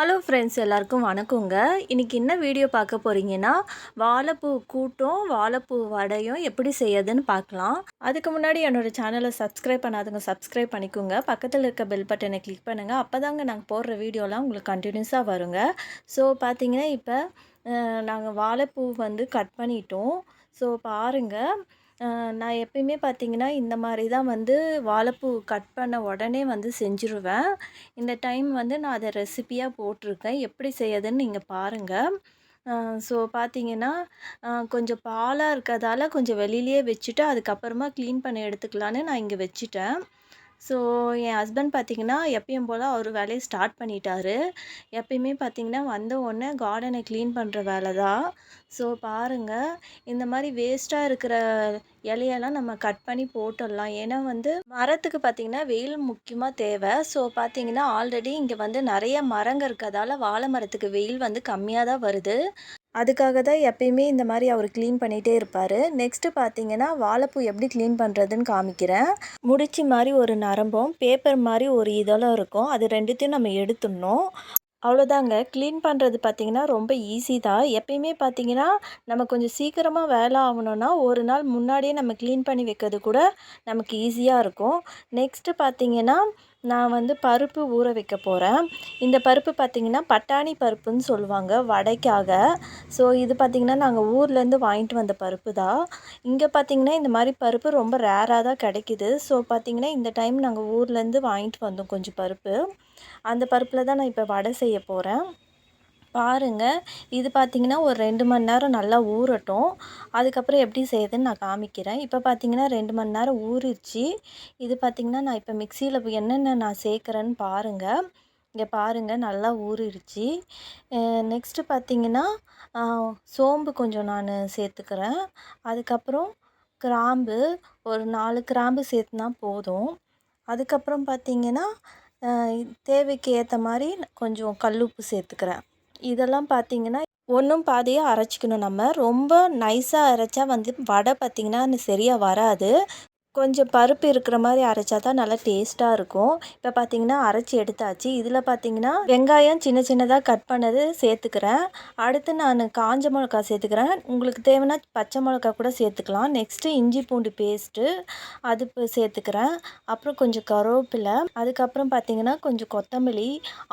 Hello friends எல்லாருக்கும் வணக்கங்க. இன்றைக்கி என்ன வீடியோ பார்க்க போகிறீங்கன்னா வாழைப்பூ கூட்டும் வாழைப்பூ வடையும் எப்படி செய்யறதுன்னு பார்க்கலாம். அதுக்கு முன்னாடி என்னோடய சேனலை சப்ஸ்கிரைப் பண்ணாதுங்க சப்ஸ்கிரைப் பண்ணிக்கோங்க. பக்கத்தில் இருக்க பெல் பட்டனை கிளிக் பண்ணுங்கள் அப்போ தாங்க நாங்கள் போடுற வீடியோலாம் உங்களுக்கு கண்டினியூஸாக வருங்க. ஸோ பார்த்தீங்கன்னா இப்போ நாங்கள் வாழைப்பூ வந்து கட் பண்ணிட்டோம். ஸோ பாருங்கள் நான் எப்பயுமே பார்த்தீங்கன்னா இந்த மாதிரி தான் வந்து வாழைப்பூ கட் பண்ண உடனே வந்து செஞ்சுருவேன். இந்த டைம் வந்து நான் அதை ரெசிப்பியாக போட்டிருக்கேன். எப்படி செய்யறதுன்னு நீங்கள் பாருங்கள் ஸோ பார்த்தீங்கன்னா கொஞ்சம் பாலாக இருக்கிறதால கொஞ்சம் வெளியிலேயே வச்சுட்டு அதுக்கப்புறமா க்ளீன் பண்ணி எடுத்துக்கலான்னு நான் இங்கே வச்சுட்டேன். ஸோ என் ஹஸ்பண்ட் பார்த்திங்கன்னா எப்பயும் போல் அவர் வேலையை ஸ்டார்ட் பண்ணிட்டாரு. எப்பயுமே பார்த்திங்கன்னா வந்த உடனே கார்டனை க்ளீன் பண்ணுற வேலை தான். ஸோ பாருங்கள் இந்த மாதிரி வேஸ்ட்டாக இருக்கிற இலையெல்லாம் நம்ம கட் பண்ணி போட்டுடலாம். ஏன்னா வந்து மரத்துக்கு பார்த்திங்கன்னா வெயில் முக்கியமாக தேவை. ஸோ பார்த்திங்கன்னா ஆல்ரெடி இங்கே வந்து நிறைய மரங்கள் இருக்கிறதால வாழை மரத்துக்கு வெயில் வந்து கம்மியாக தான் வருது. அதுக்காக தான் எப்பயுமே இந்த மாதிரி அவர் க்ளீன் பண்ணிகிட்டே இருப்பார். நெக்ஸ்ட்டு பார்த்தீங்கன்னா வாழைப்பூ எப்படி க்ளீன் பண்ணுறதுன்னு காமிக்கிறேன். முடிச்சு மாதிரி ஒரு நரம்பும் பேப்பர் மாதிரி ஒரு இதெல்லாம் இருக்கும். அது ரெண்டுத்தையும் நம்ம எடுத்துடணும். அவ்வளோதாங்க க்ளீன் பண்ணுறது பார்த்திங்கன்னா ரொம்ப ஈஸி தான். எப்பயுமே பார்த்திங்கன்னா நம்ம கொஞ்சம் சீக்கிரமாக வேலை ஆகணுன்னா ஒரு நாள் முன்னாடியே நம்ம க்ளீன் பண்ணி வைக்கிறது கூட நமக்கு ஈஸியாக இருக்கும். நெக்ஸ்ட்டு பார்த்திங்கன்னா நான் வந்து பருப்பு ஊற வைக்க போகிறேன் இந்த பருப்பு பார்த்திங்கன்னா பட்டாணி பருப்புன்னு சொல்லுவாங்க வடைக்காக. ஸோ இது பார்த்திங்கன்னா நாங்கள் ஊர்லேருந்து வாங்கிட்டு வந்த பருப்பு தான். இங்கே பார்த்திங்கன்னா இந்த மாதிரி பருப்பு ரொம்ப ரேராக தான் கிடைக்கிது. ஸோ பார்த்திங்கன்னா இந்த டைம் நாங்கள் ஊர்லேருந்து வாங்கிட்டு வந்தோம் கொஞ்சம் பருப்பு. அந்த பருப்பில் தான் நான் இப்போ வடை செய்ய போகிறேன் பாருங்கள் இது பார்த்திங்கன்னா ஒரு ரெண்டு மணி நேரம் நல்லா ஊறட்டும். அதுக்கப்புறம் எப்படி செய்யுதுன்னு நான் காமிக்கிறேன். இப்போ பார்த்திங்கன்னா ரெண்டு மணி நேரம் ஊறிடுச்சு. இது பார்த்திங்கன்னா நான் இப்போ மிக்சியில் என்னென்ன நான் சேர்க்குறேன்னு பாருங்கள் இங்கே பாருங்கள் நல்லா ஊறிடுச்சு. நெக்ஸ்ட்டு பார்த்திங்கன்னா சோம்பு கொஞ்சம் நான் சேர்த்துக்கிறேன். அதுக்கப்புறம் கிராம்பு ஒரு நாலு கிராம்பு சேர்த்துனா போதும். அதுக்கப்புறம் பார்த்திங்கன்னா தேவைக்கு ஏற்ற மாதிரி கொஞ்சம் கல்லுப்பு சேர்த்துக்கிறேன். இதெல்லாம் பார்த்திங்கன்னா ஒன்றும் பாதியாக அரைச்சிக்கணும் நம்ம. ரொம்ப நைஸாக அரைச்சா வந்து வடை பார்த்திங்கன்னா சரியாக வராது. கொஞ்சம் பருப்பு இருக்கிற மாதிரி அரைச்சா தான் நல்லா டேஸ்ட்டாக இருக்கும். இப்போ பார்த்தீங்கன்னா அரைச்சி எடுத்தாச்சு. இதில் பார்த்தீங்கன்னா வெங்காயம் சின்ன சின்னதாக கட் பண்ணது சேர்த்துக்கிறேன். அடுத்து நான் காஞ்ச மிளகா சேர்த்துக்கிறேன். உங்களுக்கு தேவைன்னா பச்சை மிளகா கூட சேர்த்துக்கலாம். நெக்ஸ்ட்டு இஞ்சி பூண்டு பேஸ்ட்டு அது சேர்த்துக்கிறேன். அப்புறம் கொஞ்சம் கருவேப்பிலை. அதுக்கப்புறம் பார்த்தீங்கன்னா கொஞ்சம் கொத்தமல்லி.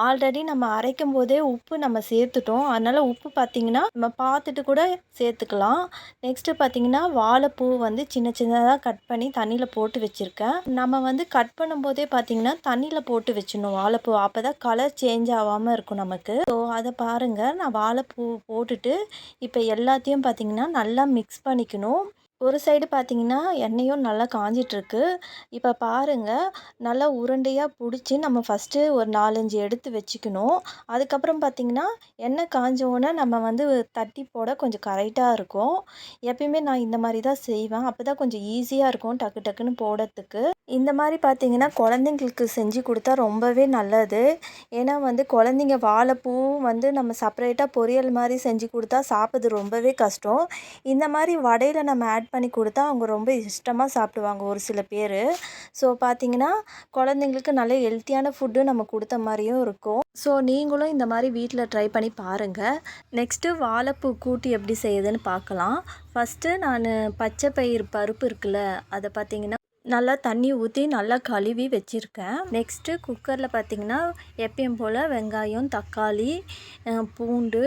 ஆல்ரெடி நம்ம அரைக்கும் போதே உப்பு நம்ம சேர்த்துட்டோம். அதனால் உப்பு பார்த்திங்கன்னா நம்ம பார்த்துட்டு கூட சேர்த்துக்கலாம். நெக்ஸ்ட்டு பார்த்திங்கன்னா வாழைப்பூ வந்து சின்ன சின்னதாக கட் பண்ணி தண்ணியில் போட்டு வச்சுருக்கேன். நம்ம வந்து கட் பண்ணும்போதே பார்த்தீங்கன்னா தண்ணியில் போட்டு வச்சிடணும். வாழைப்பூ அப்போ தான் கலர் சேஞ்ச் ஆகாமல் இருக்கும் நமக்கு. ஸோ அதை பாருங்கள் நான் வாழைப்பூ போட்டுட்டு இப்போ எல்லாத்தையும் பார்த்தீங்கன்னா நல்லா மிக்ஸ் பண்ணிக்கணும். ஒரு சைடு பார்த்தீங்கன்னா எண்ணெயும் நல்லா காஞ்சிட்ருக்கு. இப்போ பாருங்கள் நல்லா உருண்டையாக பிடிச்சி நம்ம ஃபஸ்ட்டு ஒரு நாலஞ்சு எடுத்து வச்சுக்கணும். அதுக்கப்புறம் பார்த்திங்கன்னா எண்ணெய் காஞ்சோன்னே நம்ம வந்து தட்டி போட கொஞ்சம் கரெக்டாக இருக்கும். எப்பயுமே நான் இந்த மாதிரி தான் செய்வேன். அப்போ தான் கொஞ்சம் ஈஸியாக இருக்கும் டக்கு டக்குன்னு போடுறதுக்கு இந்த மாதிரி பார்த்திங்கன்னா குழந்தைங்களுக்கு செஞ்சு கொடுத்தா ரொம்பவே நல்லது. ஏன்னா வந்து குழந்தைங்க வாழைப்பூவும் வந்து நம்ம செப்பரேட்டாக பொரியல் மாதிரி செஞ்சு கொடுத்தா சாப்பிட்றது ரொம்பவே கஷ்டம். இந்த மாதிரி வடையில் நம்ம ஆட் பண்ணி கொடுத்தா அவங்க ரொம்ப இஷ்டமாக சாப்பிடுவாங்க ஒரு சில பேர். ஸோ பார்த்திங்கன்னா குழந்தைங்களுக்கு நல்ல ஹெல்த்தியான ஃபுட்டு நம்ம கொடுத்த மாதிரியும் இருக்கும். ஸோ நீங்களும் இந்த மாதிரி வீட்டில் ட்ரை பண்ணி பாருங்கள் நெக்ஸ்ட்டு வாழைப்பூ கூட்டி எப்படி செய்யுதுன்னு பார்க்கலாம். ஃபஸ்ட்டு நான் பச்சை பயிர் பருப்பு இருக்குல்ல அதை பார்த்திங்கன்னா நல்லா தண்ணி ஊற்றி நல்லா கழுவி வச்சுருக்கேன். நெக்ஸ்ட்டு குக்கரில் பார்த்திங்கன்னா எப்பயும் போல் வெங்காயம் தக்காளி பூண்டு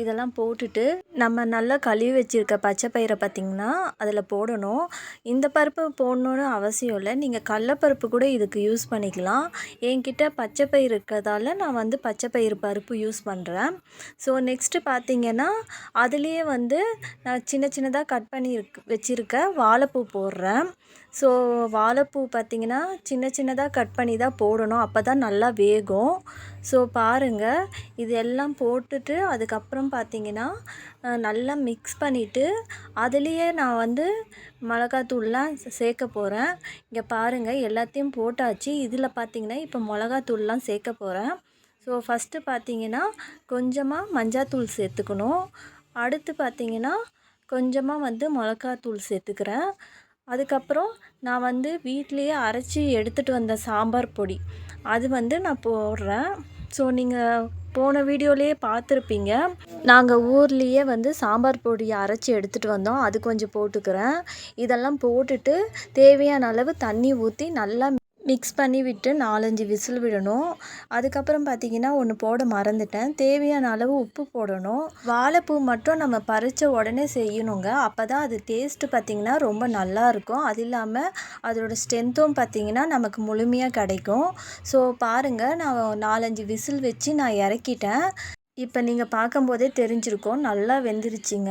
இதெல்லாம் போட்டுட்டு நம்ம நல்லா கழுவி வச்சுருக்க பச்சை பயிரை பார்த்திங்கன்னா அதில் போடணும். இந்த பருப்பு போடணுன்னு அவசியம் இல்லை. நீங்கள் கடலப்பருப்பு கூட இதுக்கு யூஸ் பண்ணிக்கலாம். என்கிட்ட பச்சை பயிர் இருக்கிறதால நான் வந்து பச்சை பயிர் பருப்பு யூஸ் பண்ணுறேன் ஸோ நெக்ஸ்ட்டு பார்த்திங்கன்னா அதுலேயே வந்து நான் சின்ன சின்னதாக கட் பண்ணி வச்சுருக்க வாழைப்பூ போடுறேன். ஸோ வாழைப்பூ பார்த்திங்கன்னா சின்ன சின்னதாக கட் பண்ணி தான் போடணும். அப்போ தான் நல்லா வேகும். ஸோ பாருங்கள் இது எல்லாம் போட்டுட்டு அதுக்கப்புறம் பார்த்திங்கன்னா நல்லா மிக்ஸ் பண்ணிவிட்டு அதுலேயே நான் வந்து மிளகாத்தூள்லாம் சேர்க்க போகிறேன் இங்கே பாருங்கள் எல்லாத்தையும் போட்டாச்சு. இதில் பார்த்திங்கன்னா இப்போ மிளகாத்தூள்லாம் சேர்க்க போகிறேன் ஸோ ஃபஸ்ட்டு பார்த்திங்கன்னா கொஞ்சமாக மஞ்சாத்தூள் சேர்த்துக்கணும். அடுத்து பார்த்திங்கன்னா கொஞ்சமாக வந்து மிளகாத்தூள் சேர்த்துக்கிறேன். அதுக்கப்புறம் நான் வந்து வீட்லேயே அரைச்சி எடுத்துகிட்டு வந்த சாம்பார் பொடி. அது வந்து நான் போடுறேன். ஸோ நீங்கள் போன வீடியோலேயே பார்த்துருப்பீங்க. நாங்கள் ஊர்லேயே வந்து சாம்பார் பொடியை அரைச்சி எடுத்துகிட்டு வந்தோம். அது கொஞ்சம் போட்டுக்கிறேன். இதெல்லாம் போட்டுட்டு தேவையான அளவு தண்ணி ஊற்றி நல்லா மிக்ஸ் பண்ணி விட்டு நாலஞ்சு விசில் விடணும். அதுக்கப்புறம் பார்த்திங்கன்னா ஒன்று போட மறந்துட்டேன். தேவையான அளவு உப்பு போடணும். வாழைப்பூ மட்டும் நம்ம பறித்த உடனே செய்யணுங்க. அப்போ தான் அது டேஸ்ட்டு பார்த்திங்கன்னா ரொம்ப நல்லாயிருக்கும் அது இல்லாமல் அதோடய ஸ்ட்ரென்த்தும் பார்த்திங்கன்னா நமக்கு முழுமையாக கிடைக்கும். ஸோ பாருங்கள் நான் நாலஞ்சு விசில் வச்சு நான் இறக்கிட்டேன். இப்போ நீங்கள் பார்க்கும்போதே தெரிஞ்சிருக்கும். நல்லா வெந்துருச்சுங்க.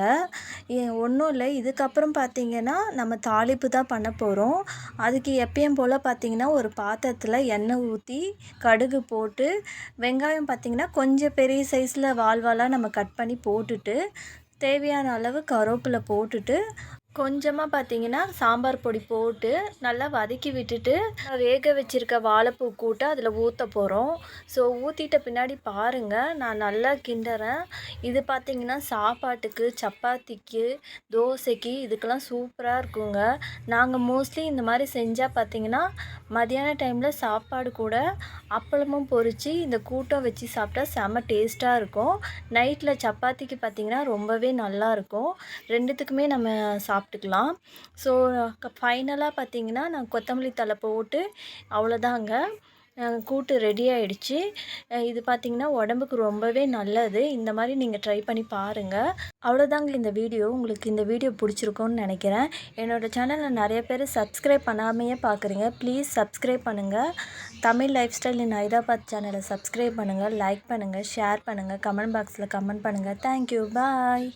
ஒன்றும் இல்லை. இதுக்கப்புறம் பார்த்தீங்கன்னா நம்ம தாளிப்பு தான் பண்ண போகிறோம் அதுக்கு எப்பயும் போல் பார்த்தீங்கன்னா ஒரு பாத்திரத்தில் எண்ணெய் ஊற்றி கடுகு போட்டு வெங்காயம் பார்த்திங்கன்னா கொஞ்சம் பெரிய சைஸில் வாழ்வாலாம் நம்ம கட் பண்ணி போட்டுட்டு தேவையான அளவு கருவேப்பிலை போட்டுட்டு கொஞ்சமாக பார்த்தீங்கன்னா சாம்பார் பொடி போட்டு நல்லா வதக்கி விட்டுட்டு வேக வச்சுருக்க வாழைப்பூ கூட்டை அதில் ஊற்ற போகிறோம் ஸோ ஊற்றிட்ட பின்னாடி பாருங்கள் நான் நல்லா கிண்டுறேன். இது பார்த்திங்கன்னா சாப்பாட்டுக்கு சப்பாத்திக்கு தோசைக்கு இதுக்கெல்லாம் சூப்பராக இருக்குங்க. நாங்கள் மோஸ்ட்லி இந்த மாதிரி செஞ்சால் பார்த்திங்கன்னா மதியான டைமில் சாப்பாடு கூட அப்பளமும் பொறிச்சு இந்த கூட்டம் வச்சு சாப்பிட்டா செம்ம டேஸ்ட்டாக இருக்கும். நைட்டில் சப்பாத்திக்கு பார்த்திங்கன்னா ரொம்பவே நல்லாயிருக்கும் ரெண்டுத்துக்குமே நம்ம சாப்பிட்டு சாப்பிட்டுக்கலாம். ஸோ ஃபைனலாக பார்த்திங்கன்னா நான் கொத்தமல்லி தழை போட்டு அவ்வளோதாங்க. கூட்டு ரெடி ஆகிடுச்சு இது பார்த்திங்கன்னா உடம்புக்கு ரொம்பவே நல்லது. இந்த மாதிரி நீங்கள் ட்ரை பண்ணி பாருங்கள் அவ்வளோதாங்க இந்த வீடியோ. உங்களுக்கு இந்த வீடியோ பிடிச்சிருக்கோன்னு நினைக்கிறேன். என்னோடய சேனலில் நிறைய பேர் சப்ஸ்கிரைப் பண்ணாமையே பார்க்குறீங்க ப்ளீஸ் சப்ஸ்கிரைப் பண்ணுங்கள் Tamil life style in Hyderabad சேனலை சப்ஸ்கிரைப் பண்ணுங்கள் லைக் பண்ணுங்கள் ஷேர் பண்ணுங்கள் கமெண்ட் பாக்ஸில் கமெண்ட் பண்ணுங்கள் தேங்க்யூ பாய்